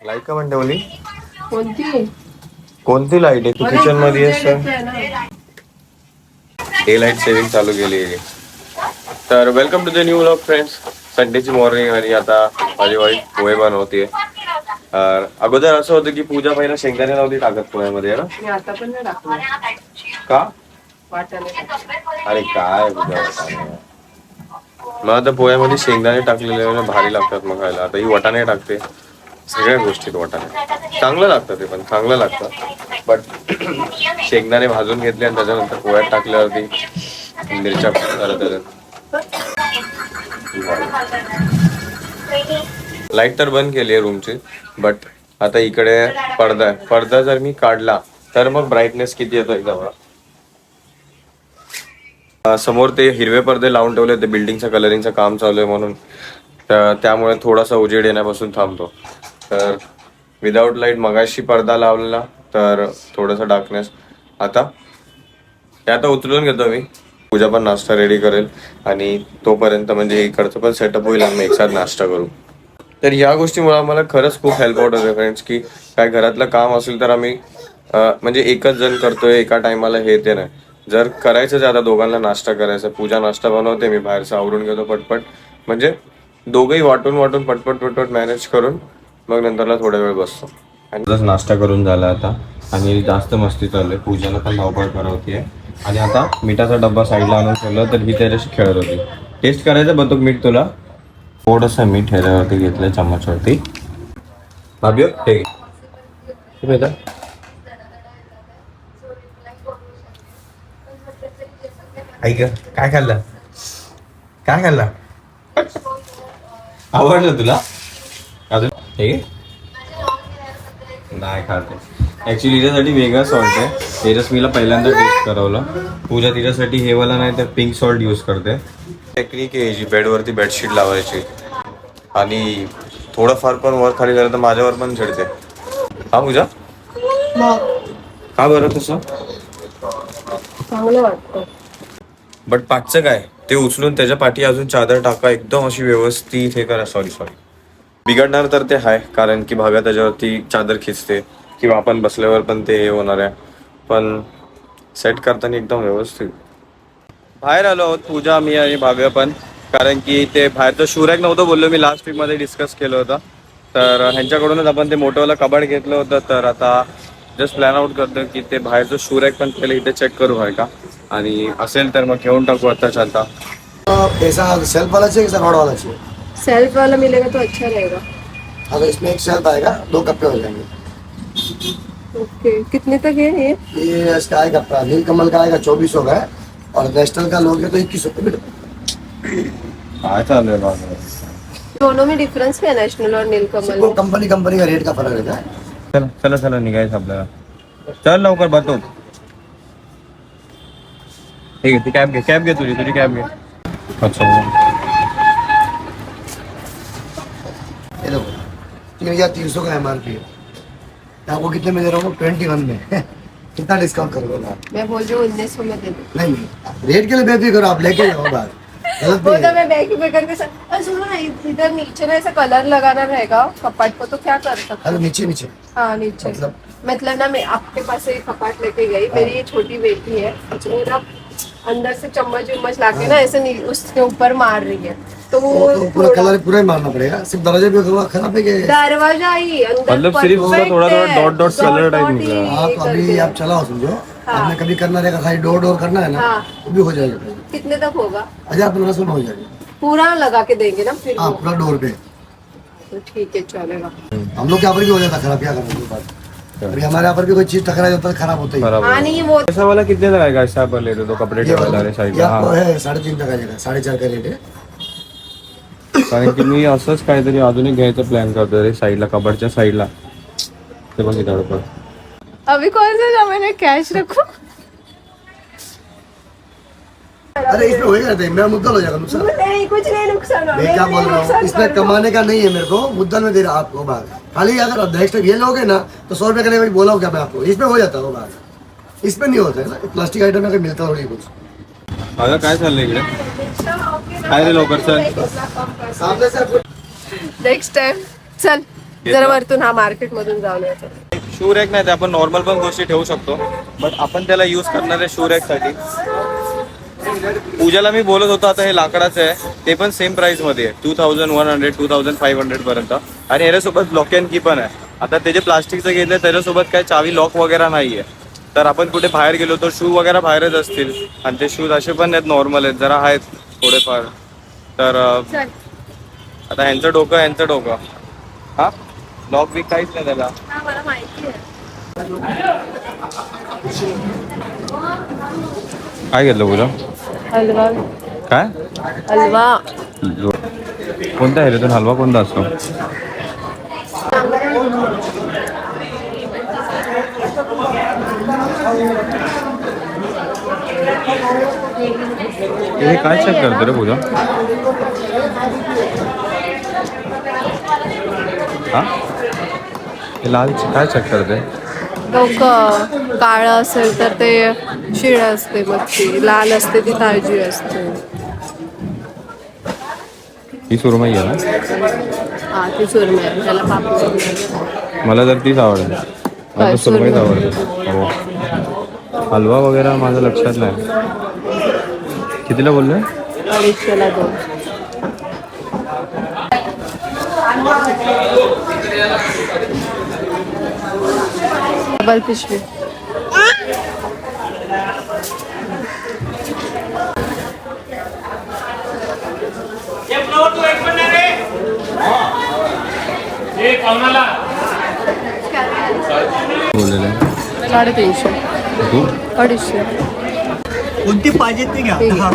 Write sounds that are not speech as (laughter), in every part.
Light का ठेवली? कोणती? कोणती लाइट आहे? तू किचनमध्ये आहेस तर डे लाइट सेव्हिंग चालू केली आहे. तर welcome to the new vlog friends संडेची morning आणि आता माझी वाईफ पोहे बनवते अगोदर असं होतं की पूजा पहिला शेंगदाणे नव्हती टाकत पोह्यामध्ये ना? का? अरे काय पूजा वाटाणे? मग आता पोह्यामध्ये शेंगदाणे टाकलेले भारी लागतात मग खायला. आता ही वाटाणे टाकते. सगळ्या गोष्टीत वाटाणे चांगलं लागतं ते पण चांगलं लागतं. बट (clears throat) शेंगदाणे भाजून घेतले आणि त्याच्यानंतर पोळ्यात टाकल्यावरती मिरच्या झाल्या त्याच्यात. लाइट तर बंद केली आहे रूमची बट आता इकडे पडदा आहे. पडदा जर मी काढला तर मग ब्राईटनेस किती येतो एकदा समोर ते हिरवे पडदे लावून ठेवले ते बिल्डिंगचं कलरिंगचं काम चालू आहे म्हणून. त्यामुळे थोडासा उजेड येण्यापासून थांबतो. तर विदाऊट लाइट मगाशी पडदा लावलेला तर थोडंसं डार्कनेस आता ते आता उचलून घेतो मी. पूजा पण नाश्ता रेडी करेल आणि तोपर्यंत म्हणजे इकडचं पण सेटअप होईल आणि एकसाथ नाश्ता करू. तर ह्या गोष्टीमुळे आम्हाला खरंच खूप हेल्प आउट होते फ्रेंड्स की काय घरातलं काम असेल तर आम्ही म्हणजे एकच जण करतोय एका टायमाला हे ते नाही. जर करायचं आता दोघांना नाश्ता करायचा पूजा नाश्ता बनवते मी बाहेरचं आवरून घेतो पटपट. म्हणजे दोघंही वाटून वाटून पटपट पटपट मॅनेज करून मग नंतरला थोडा वेळ बसतो. आणि नाश्ता करून झाला आता आणि जास्त मस्ती चालू आहे. पूजाला पण धावपळ करवते आणि आता मिठाचा डब्बा साईडला आणून ठेवलं तर ही त्याच्याशी खेळत होती. टेस्ट करायचं बघतो मीठ तुला? थोडंसं मीठ ह्याच्यावरती घेतलं चम्मचवरती. भाभी हे. हे ऐक काय खाल्लं? काय खाल्लं? आवडलं तुला? हे. नाही खाते ऍक्च्युली तिच्यासाठी वेगळा सॉल्ट आहे. तेजस्मीला पहिल्यांदा टेस्ट करवलं. पूजा तिच्यासाठी हे वाला नाही तर पिंक सॉल्ट यूज करते. टेक्निक आहे जी बेडवरती बेडशीट लावायची. आणि थोडंफार पण वर खाली झालं तर माझ्यावर पण चिडते हा पूजा? का बरं तसं? चांगलं वाटतं. बट पाठचं काय? ते उचलून त्याच्या पाठी अजून चादर टाका. एकदम अशी व्यवस्थित हे करा. सॉरी सॉरी बिघडणार तर ते आहे कारण की भाव्या त्याच्यावरती चादर खिचते किंवा आपण बसल्यावर पण ते हे होणार आहे. पण सेट करताना एकदम व्यवस्थित. बाहेर आलो आहोत पूजा मी आणि भाव्या पण. कारण की ते बाहेरचं शूरॅक नव्हतं बोललो मी लास्ट वीकमध्ये डिस्कस केलं होतं. तर ह्यांच्याकडूनच आपण ते मोठंवालं कबाड घेतलं होतं तर आता जस्ट प्लॅन आउट करतो की ते बाहेरचं शूरॅक पण पहिले इथे चेक करू आहे का? आणि असेल तर मग घेऊन टाकू आता. चालता तो ऐसा सेल्फ वाला कि मिलेगा तो अच्छा रहेगा। अगर इसमें एक सेल्फ आएगा दो कप्पे हो जाएँगे। ओके कितने तक है ये? ये इसका आएगा नील कमल का आएगा चौबीस सौ का है और नेशनल का लोगे तो इक्कीस सौ आहे दोनों में डिफरेंस क्या है नेशनल और नीलकमल वो में? कंपनी कंपनी का रेट का फ़र्क रहता है। चला चला चला निघायचं आपल्याला चल लवकर बतो। ठीक आहे ती कॅब घे कॅब घे तुझी तुझी कॅब घे अच्छा। तीन हज़ार तीन सौ का एम आर पी है। आपको कितने में दे रहा हूँ? ट्वेंटी वन में। (laughs) कितना डिस्काउंट करोगे आप? मैं बोल रही हूँ उन्नीस सौ में दे दो। नहीं रेट के लिए बेफिक्र करो आप लेके जाओ बाहर। वो तो मैं बैग पे करके सर सुनो ना इधर नीचे ना ऐसा कलर लगाना रहेगा। कपाट को तो क्या कर सकते अरे नीचे नीचे। हाँ नीचे। मतलब? मतलब ना मैं आपके पास से कपाट लेके गई। मेरी ये छोटी बेटी है। अंदर से चम्मच उम्मच लाके ना ऐसे उसके ऊपर मार रही है। तो वो तो पूरा कलर पूरा ही मारना पड़ेगा। सिर्फ़ दरवाजे पे खराब है दरवाज़ा ही अंदर मतलब सिर्फ़ उसका थोड़ा थोड़ा है। color Dot type dot निकला। ही आप अभी आप चलाओ समझो। हाँ। आपने कभी करना रहेगा खाली डोर डोर करना है ना हाँ। वो भी हो जाएगा। कितने तक होगा? हज़ार पंद्रह सौ में हो जाएगा। पूरा लगा के देंगे ना फिर हाँ पूरा डोर पे। तो ठीक है चलेगा। हम लोग के यहाँ पर भी हो जाता खराब क्या करना अभी हमारे यहाँ पर भी कोई चीज़ टकरा जाता है खराब होता है। हाँ नहीं वो ऐसा वाला कितने तक आएगा ऐसा पर लेते तो कपडे ये ठेवायला वाला- साईड ये है। साढ़े तीन जाएगा साढ़े चार का रेट है। कारण की मी असंच काहीतरी अजून एक घ्यायचं प्लॅन करतो रे साईडला कबडच्या साईडला ते बघ इथं पण अभी कौन सा जमाना कैश रखो? अरे इसमें होएगा नहीं मेरा मुद्दा हो जाएगा नुकसान। नहीं कुछ नहीं नुकसान हो मैं क्या बोल रहा हूँ? इसमें कमाने का नहीं है मेरे को मुद्दा में दे रहा आपको बात। खाली अगर नेक्स्ट ये लोगे ना तो सौ रुपये का नहीं बोला हूँ क्या मैं आपको? इसमें हो जाता है वो बात इसमें नहीं होता है ना? प्लास्टिक आइटम में मिलता थोड़ी कुछ। माझं काय चाललंय इकडे? काय रे लवकर चल? नेक्स्ट टाइम चल जरा वरतून हा मार्केट मधून जाऊन यायचं शू रॅक नाही ते आपण नॉर्मल पण गोष्टी ठेवू शकतो. बट आपण त्याला यूज करणार आहे शू रॅकसाठी. पूजाला मी बोलत होतो आता हे लाकडाचं आहे ते पण सेम प्राइसमध्ये आहे two thousand one hundred two thousand five hundred पर्यंत. आणि याच्यासोबत लॉक अँड की पण आहे. आता ते जे प्लास्टिकचं घेतलं त्याच्यासोबत काय चावी लॉक वगैरे नाहीये. तर आपण कुठे बाहेर गेलो तर शू वगैरे बाहेरच असतील. आणि ते शूज असे पण आहेत नॉर्मल आहेत जरा आहेत थोडेफार. तर आता ह्यांचं डोकं ह्यांचं डोकं. हा? लॉक बिक काहीच नाही त्याला. हा आहे. काय घेतलं बोला हलवा. काय? हलवा. कोणता ह्याच्यातून हलवा कोणता असतो? हे काय चेक करतो रे पूजा? हा? हे लाल काय चेक करते डोकं काळं असेल तर ते शिळ असते मग ती लाल असते ती ताजी असते. ही सुरमई आहे ना? हा ती सुरमई आहे. त्याला पापड मला तर तीच आवडेल मला सुरमईच सुरमई? आवडते. हो. हलवा वगैरे माझं लक्षात नाही. कितीला बोलले? अडीचशेला दोन डबल पिशवी. साडेतीनशे अडीचशे. कोणती पाहिजे ते घ्या. हा.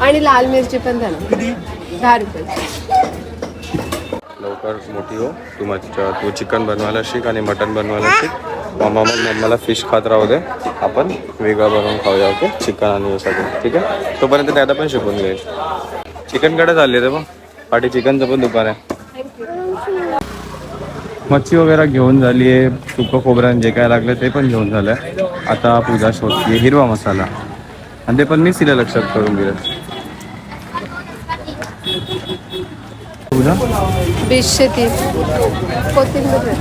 आणि लाल मिरची पण किती? दहा रुपये. लवकर मोठी हो. तू मच्छी तू चिकन बनवायला शिक आणि मटन बनवायला शिक. मम्मा मग मम्माला फिश खात राहू दे. आपण वेगळं बनवून खाऊया ओके चिकन आणि हे सगळं ठीक आहे? तोपर्यंत दादा पण शिकून घेईल चिकनकडे चालले ते मग पाठी चिकनचं पण दुकान आहे. मच्छी वगैरे घेऊन झाली आहे. सुकं खोबऱ्यान जे काय लागलं ते पण घेऊन झालं आता पूजा शोधते हिरवा मसाला. आणि ते पण मीच तिला लक्षात करून दिलं. पूजा? वीसशे तीस कोथिंबीर.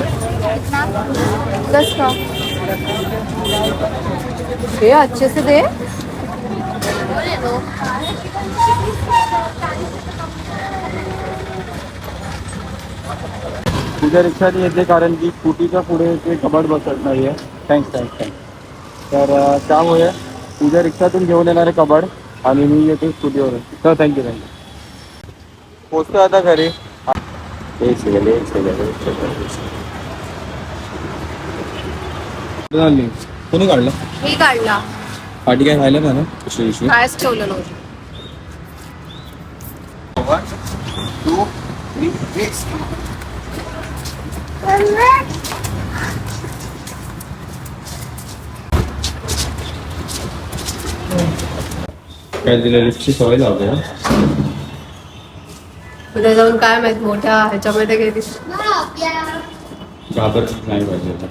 दस का। हे अच्छे से दे। तुझ्या रिक्षाने येते कारण की स्कूटीच्या पुढे ते कबड बसत नाही आहे थँक्स थँक्स थँक्स तर त्यामुळे तुझ्या रिक्षातून घेऊन येणारे कबड। आणि मी येतो स्कूटीवरून तर थँक्यू थँक्यू पोचतो आता घरी एक सेकंड एक सेकंड एक सेकंड झाली कोणी काढलं मी काढला पाठी काय खायला का ना दुसऱ्या दिवशी कायच ठेवलं नव्हतं टू थ्री काय तिला लिफ्टची सवय लावते ना उद्या जाऊन काय माहीत मोठ्या ह्याच्यामध्ये गेली घाबरत नाही पाहिजे. आता.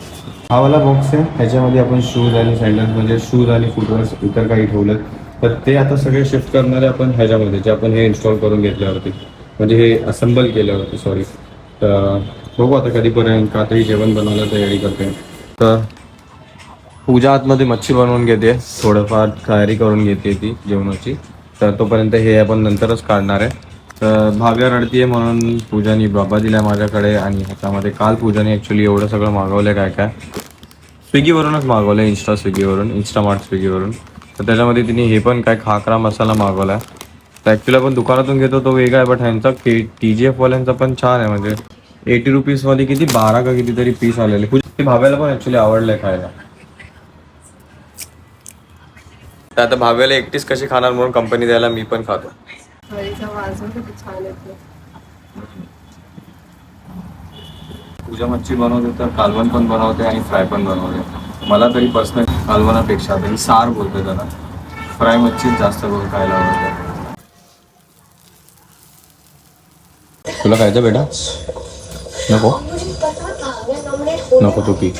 हा वाला बॉक्स आहे. ह्याच्यामध्ये आपण शूज आणि सँडल्स म्हणजे शूज आणि फुटवेअर्स इतर काही ठेवलं. तर ते आता सगळे शिफ्ट करणारे आपण ह्याच्यामध्ये जे आपण हे इन्स्टॉल करून घेतल्यावरती. म्हणजे हे असेंबल केल्यावरती सॉरी तर बघू आता कधीपर्यंत का तरी जेवण बनवायला तयारी करते. तर पूजा आतमध्ये मच्छी बनवून घेते. थोडंफार तयारी करून घेते ती जेवणाची. तर तोपर्यंत हे आपण नंतरच काढणार आहे. तर भाव्या रडतीये म्हणून पूजानी बाबा दिलाय माझ्याकडे आणि ह्याच्यामध्ये काल पूजाने ॲक्च्युली एवढं सगळं मागवलं काय काय? स्विगीवरूनच मागवलं इन्स्टा स्विगीवरून इन्स्टामार्ट स्विगीवरून. तर त्याच्यामध्ये तिने हे पण काय खाकरा मसाला मागवला तर ॲक्च्युली आपण दुकानातून घेतो तो वेगळा आहे बट ह्यांचा के टी जी एफवाल्यांचा पण छान आहे. म्हणजे एटी रुपीजमध्ये किती? बारा का कितीतरी पीस आलेले. पूजा- ते भाव्याला पण ॲक्च्युली आवडलं खायला. तर आता भाव्याला एकटीच कशी खाणार म्हणून कंपनी द्यायला मी पण खातो. हळीचा वास पण किती छान येतो. पूजा मच्छी बनवते तर कालवण पण बनवते आणि फ्राय पण बनवते. मला तरी पर्सनल कालवणापेक्षा तरी सार बोलते त्याला. फ्राय मच्छीच जास्त करून खायला आवडते. तुला खायचं बेटा? नको. नको तू पी.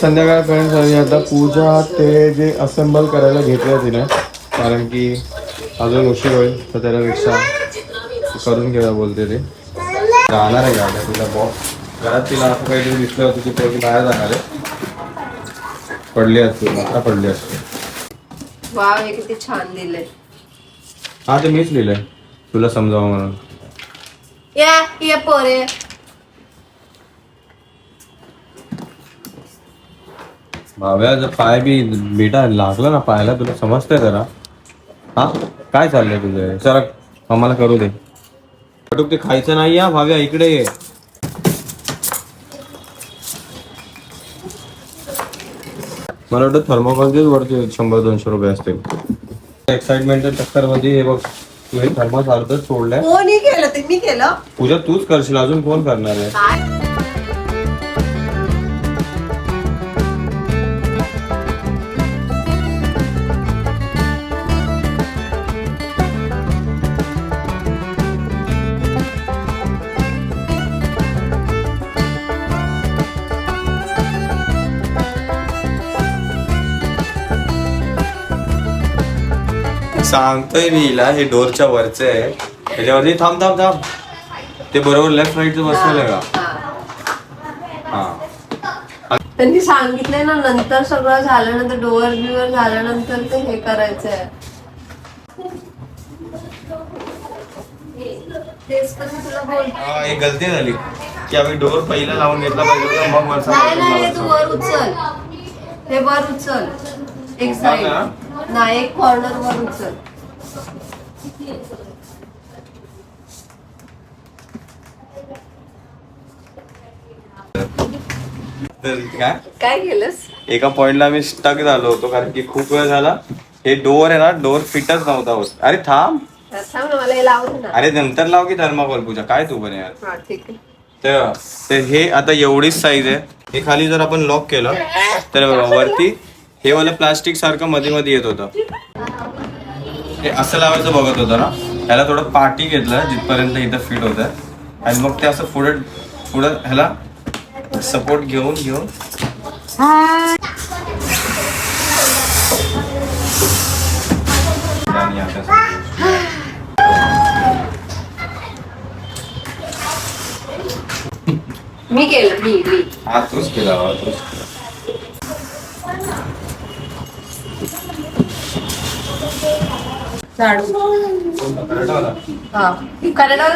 संध्याकाळपर्यंत आता पूजा ते जे असेंबल करायला घेतलं तिने. कारण की अजून उशीर होईल तर त्याच्यापेक्षा करून घेऊया बोलते ते. जाणार आहे गाड्या तुला बॉक्स घरात तिला असं काहीतरी दिसलं होतं की पोरगी बाहेर जाणार आहे. पडली असते मात्र पडली असते. वाव हे किती छान दिले हा ते मीच लिहिलंय. तुला समजावं म्हणून. या ये पोरे. भाव्या जर पाय बी बेटा लागला ना पायाला तुला समजतंय जरा. हा? काय चाललंय तुझं? जरा आम्हाला करू दे. बटूक ते खायचं नाही या भाव्या इकडे ये. मला वाटतं थर्मोकॉलचेच वरती शंभर दोनशे रुपये असतील. एक्साइटमेंटच्या चक्करमध्ये हे बघ तू हे थर्मस अर्धच सोडलंय कोणी केलं ते? मी केलं. पूजा तूच करशील अजून कोण करणार आहे? काय? सांगतोय मी हिला हे डोरच्या वरचे आहे. त्याच्यावरती थांब थांब थांब. ते बरोबर लेफ्ट राईटचं बसलेलं आहे का? हा. त्यांनी सांगितलंय ना नंतर सगळं झाल्यानंतर डोअर बिवर झाल्यानंतर ते हे करायचंय. तेच तर मी तुला बोलते हा, एक गलती झाली. की आम्ही डोर पहिला लावून घेतला पाहिजे होता, मग वरचा नाही बटन नाही हे तू. वर उचल. हे वर उचल. एक हा ना? एक कॉर्नर वर उचल. तर काय? काय केलंस? एका पॉइंटला आम्ही स्टक झालो होतो कारण की खूप वेळ झाला. हे डोअर आहे ना डोअर फिटच नव्हता होत. अरे थांब. ना मला हे लावून ना. अरे नंतर लाव की थर्माकोल पूजा? काय तू पण यार. हा ठीक आहे. तर तर हे आता एवढीच साईज आहे. हे खाली जर आपण लॉक केलं तर वरती हे वाला प्लास्टिक सारखं मध्ये मध्ये येत होतं. हे असं लावायचं बघत होतं ना ह्याला थोडं पाठी घेतलं जिथपर्यंत इथं फिट होतं. आणि मग ते असं पुढे पुढं ह्याला सपोर्ट घेऊन घेऊन. मी केलं मी मी. हा तूच केला तूच. झाडू. कोणता? हा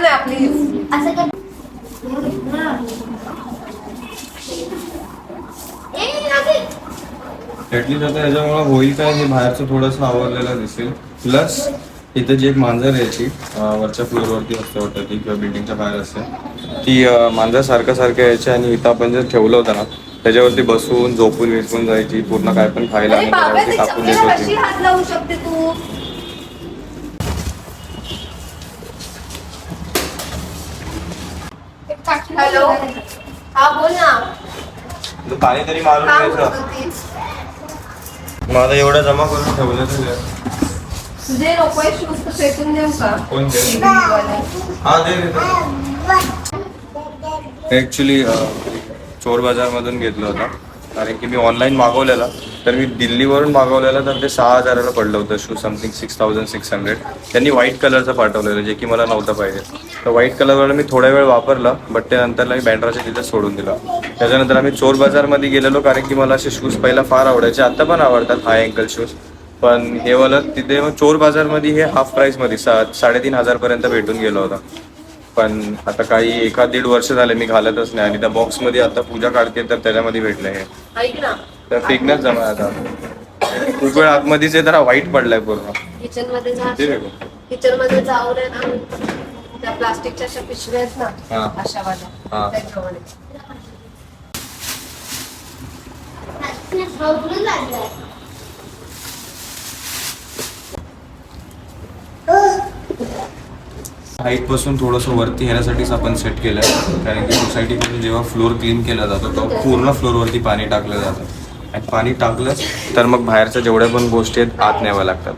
नाही आपली. आता याच्यामुळे होईल काय हे बाहेरचं थोडंसं आवरलेलं दिसेल. प्लस इथं जी एक मांजर यायची अं, वरच्या फ्लोअरवरती असते वाटतं ती किंवा बिल्डिंगच्या बाहेर असते. ती अं, मांजर सारखं सारखं यायची आणि इथं आपण जे ठेवलं होतं ना त्याच्यावरती बसून झोपून विसपून जायची पूर्ण काय पण खायला अरे आणि बाबा त्याच्यावरती ते टाकून देत कशी होती हात लावू शकते तू? हॅलो. हा बोल ना. तर पाणी तरी मारून काय म्हणत द्यायचं होतीस? मला एवढं जमा करून ठेवलं तर तुझे नकोय शूज तर फेकून देऊ का? कोणते? हे. हा दे ऍक्च्युली चोर बाजार मधून घेतलं होतं. कारण की मी ऑनलाईन मागवलेला. तर मी दिल्लीवरून मागवलेलं तर ते सहा हजाराला पडलं होतं shoe something six thousand six hundred त्यांनी व्हाईट कलरचं पाठवलेलं जे की मला नव्हतं पाहिजे. तर व्हाईट कलरवर मी थोड्या वेळ वापरला बट त्यानंतरला मी बँड्राच्या तिथे सोडून दिलं. त्याच्यानंतर आम्ही चोर बाजारमध्ये गेलेलो कारण की मला असे शूज पहिला फार आवडायचे. आता पण आवडतात हाय अँकल शूज पण हे वाला तिथे मग चोर बाजारमध्ये हे हाफ प्राईसमध्ये सा साडेतीन हजारपर्यंत भेटून गेलो होता. पण आता काही एका दीड वर्ष झाले मी घालतच नाही. आणि त्या बॉक्समध्ये आता पूजा काढते तर त्याच्यामध्ये भेटलं हे. ऐक ना. तर फेकण्यात जमा आहे आता. खूप वेळ आतमध्येच आहे जरा वाईट पडलाय पूर्ण. किचनमध्ये. किचनमध्ये जाऊन आहे ना. त्या प्लास्टिकच्या अशा पिशव्या आहेत हा. ना अशा हा. वाल्या हाईटपासून थोडंसं वरती येण्यासाठीच आपण सेट केलंय. कारण की सोसायटीमध्ये जेव्हा फ्लोर क्लीन केला जातो तेव्हा पूर्ण फ्लोरवरती पाणी टाकलं जातं. आणि पाणी टाकलंच तर मग बाहेरच्या जेवढ्या पण गोष्टी आहेत आत न्याव्या लागतात.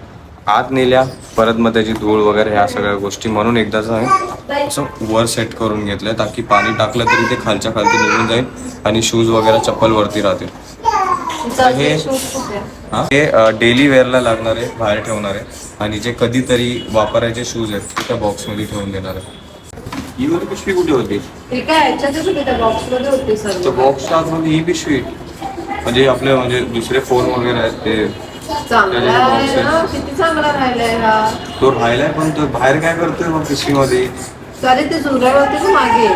आत नेल्या परत मग त्याची धूळ वगैरे ह्या सगळ्या गोष्टी म्हणून एकदाच आम्ही असं वर सेट करून घेतलं ताकी पाणी टाकलं तरी ते खालच्या खालती निघून जाईल आणि शूज वगैरे चप्पल वरती राहतील. हे- आहे. हा? हे डेली वेअरला लागणारे बाहेर ठेवणारे. आणि जे कधीतरी वापरायचे शूज आहेत ते त्या बॉक्समध्ये ठेवून देणार. आहे ही वाली पिशवी कुठे होती? हे काय याच्यातच होते त्या बॉक्समध्ये होते सर्व बॉक्सच्या आतमध्ये ही पिशवी म्हणजे आपले म्हणजे दुसरे फोन वगैरे आहेत ते. चांगला आहे ना किती चांगला राहिलाय हा. तो राहिलाय पण तो बाहेर काय करतोय मग पिशवीमध्ये? चालेल ते जुऱ्या होते ना मागे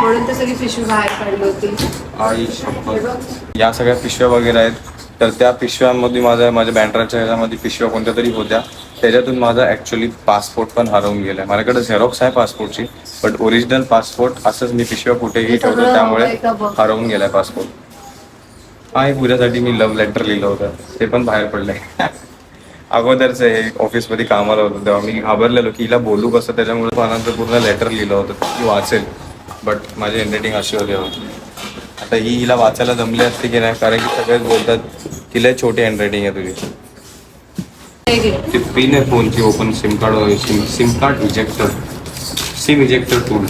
म्हणून ते सगळी पिशवी बाहेर काढली होती. आई शपथ या सगळ्या पिशव्या वगैरे आहेत. तर त्या पिशव्यांमध्ये माझ्या माझ्या बँड्राच्या ह्याच्यामध्ये पिशव्या कोणत्या तरी होत्या. त्याच्यातून माझा ॲक्च्युली पासपोर्ट पण हरवून गेलाय. माझ्याकडे झेरॉक्स आहे पासपोर्टची बट ओरिजिनल पासपोर्ट असंच मी पिशव्या कुठेही हे ठेवतो त्यामुळे. हरवून गेलाय पासपोर्ट आहे पूजासाठी मी लव्ह लेटर लिहिलं होतं. ते पण बाहेर पडलंय. (laughs) अगोदरच हे ऑफिसमध्ये कामाला होतं तेव्हा मी घाबरलेलो की हिला बोलू कसं? त्याच्यामुळे पानांचं पूर्ण लेटर लिहिलं होतं की वाचेल. बट माझी हँडरायटिंग अशी होती. आता ही हिला वाचायला जमली असते की नाही? कारण की सगळेच बोलतात लय छोटी हँडरायटिंग आहे तुझी. ती पिन आहे फोनची open sim card sim sim card ejector sim ejector tool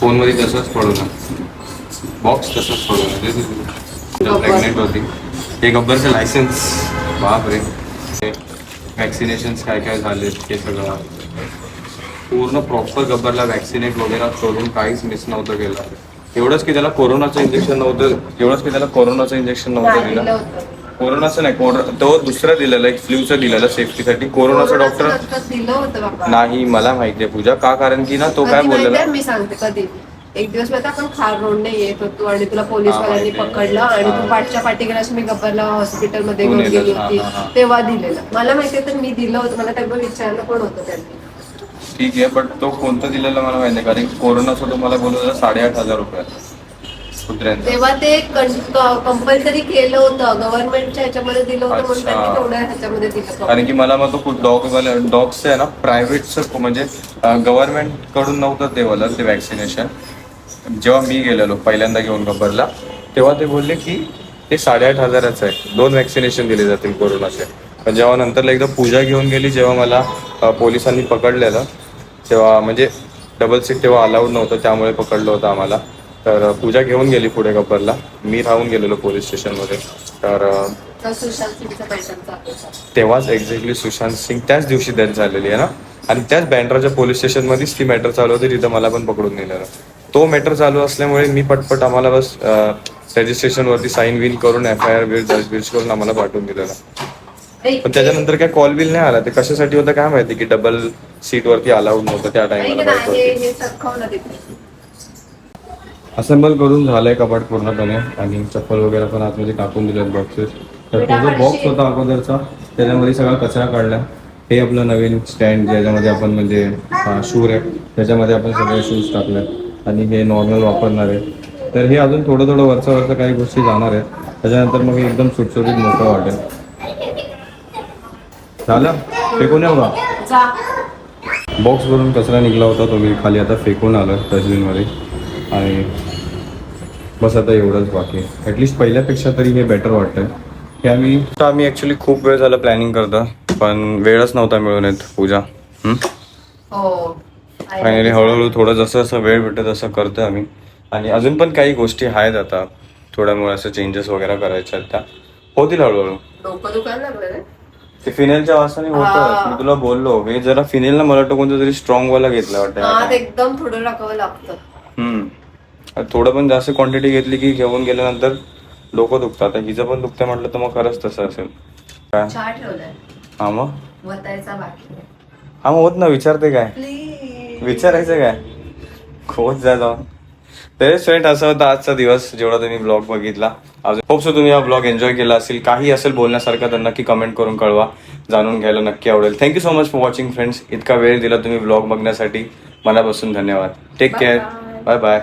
फोनमध्ये तसंच पडू ना बॉक्स तसंच पडू ना गब्बर. प्रेग्नेंट होती. हे गब्बरचं लायसन्स बाप रे वॅक्सिनेशन काय काय झाले हे सगळं. पूर्ण प्रॉपर गब्बरला वॅक्सिनेट वगैरे करून काहीच मिस नव्हतं केलं. एवढंच की त्याला कोरोनाचं इंजेक्शन नव्हतं एवढंच की त्याला कोरोनाचं इंजेक्शन नव्हतं दिलं. कोरोनाचं नाही कोरो तो दुसरं दिलेलं एक फ्ल्यूचं दिलेलं सेफ्टीसाठी कोरोनाचा डॉक्टर नाही मला माहिती आहे पूजा. का? कारण की ना तो काय? बोललेला? मी सांगते कधी. एक दिवस माहिती आपण खार रोडने येत होतो आणि तुला पोलीसवाल्यांनी. पकडलं आणि. तू पाठच्या पाठी गेलास मी गब्बरला हॉस्पिटलमध्ये घेऊन गेली. होती. तेव्हा दिलेलं. मला माहितीये तर मी दिलं होतं. मला तेव्हा विचारलं पण होतं त्यांनी. ठीक आहे बट तो कोणता दिलेला मला माहिती कारण कोरोनाचा तो मला बोलवला साडेआठ हजार रुपये कुत्र्यांचा. तेव्हा ते कंपल्सरी केलं होतं गव्हर्नमेंटच्या ह्याच्यामध्ये दिलं होतं म्हणून अच्छा. त्यांनी तेवढ्या ह्याच्यामध्ये दिलं कारण की मला मग तो डॉग वाला डॉगचं आहे ना प्रायव्हेटचं म्हणजे गव्हर्नमेंटकडून नव्हतं ते वाला ते वॅक्सिनेशन जेव्हा मी गेलेलो पहिल्यांदा घेऊन गब्बरला तेव्हा ते बोलले की ते साडेआठ हजाराचं आहे. दोन वॅक्सिनेशन दिले जातील कोरोनाचे. पण जेव्हा नंतरला एकदा पूजा घेऊन गेली जेव्हा मला अ, पोलिसांनी पकडलेलं तेव्हा म्हणजे डबल सीट तेव्हा अलाउड नव्हतं त्यामुळे पकडलं होतं आम्हाला. तर पूजा घेऊन गेली पुढे गब्बरला. मी राहून गेलेलो पोलीस स्टेशनमध्ये तर. तेव्हाच एक्झॅक्टली सुशांत सिंग त्याच दिवशी डेथ झालेली आहे ना? आणि त्याच बँड्राच्या पोलीस स्टेशनमध्येच ती मॅटर चालू होती तिथं मला पण पकडून नेलेलं. तो मॅटर चालू असल्यामुळे मी पटपट आम्हाला बस रजिस्ट्रेशनवरती साईन विन करून F I R bill bills करून आम्हाला पाठवून दिलेलं. पण त्याच्यानंतर काय कॉल बिल नाही आला. ते कशासाठी होतं काय माहिती की डबल सीट वरती अलाउड नव्हतं त्या टाइमला असेंबल करून झालंय कपाट पूर्णपणे आणि चप्पल वगैरे पण आतमध्ये टाकून दिलेत बॉक्सेस तर तो जो बॉक्स होता अगोदरचा त्याच्यामध्ये सगळा कचरा काढला. हे आपलं नवीन स्टँड ज्याच्यामध्ये आपण म्हणजे शूर आहे त्याच्यामध्ये आपण सगळे शूज टाकले. आणि हे नॉर्मल वापरणार आहे. तर हे अजून थोडं थोडं वरचं वरचं काही गोष्टी जाणार आहेत. त्याच्यानंतर मग हे एकदम सुटसुटीत मोकळं वाटेल. झालं? फेकून येऊ का? जा. बॉक्स भरून कचरा निघाला होता तो मी खाली आता फेकून आलो डस्टबिनमध्ये आणि बस आता एवढंच बाकी ॲटलिस्ट पहिल्यापेक्षा तरी हे बेटर वाटतंय. हे आम्ही तर आम्ही ॲक्च्युली खूप वेळ झाला प्लॅनिंग करतो पण वेळच नव्हता मिळून येत पूजा. हो? फायनली हळूहळू थोडं जसं जसं वेळ भेटत तसं करतो आम्ही. आणि अजून पण काही गोष्टी आहेत आता. थोड्यामुळे असं चेंजेस वगैरे करायच्या आहेत त्या. होतील हळूहळू. ते फिनेलच्या वासाने होतं मी तुला बोललो हे जरा फिनेलला मला वाटतं कोणतं तरी स्ट्रॉंग वाला घेतला वाटतं. एकदम थोडं टाकावं लागतं. हम्म. थोडं पण जास्त क्वांटिटी घेतली की घेऊन गेल्यानंतर डोकं दुखतं. आता हिचं पण दुखतं म्हटलं तर मग खरंच तसं असेल. काय? हा मग? हा मग होत ना विचारते काय? विचारायचं काय? खोत जा जाऊन. तर फ्रेंड असा होता आजचा दिवस जेवढा तुम्ही ब्लॉग बघितला. अजून होप सो तुम्ही हा ब्लॉग एन्जॉय केला असेल काही असेल बोलण्यासारखं तर नक्की कमेंट करून कळवा. जाणून घ्यायला नक्की आवडेल. Thank you so much for watching friends इतका वेळ दिला तुम्ही ब्लॉग बघण्यासाठी. मनापासून धन्यवाद. Take care bye bye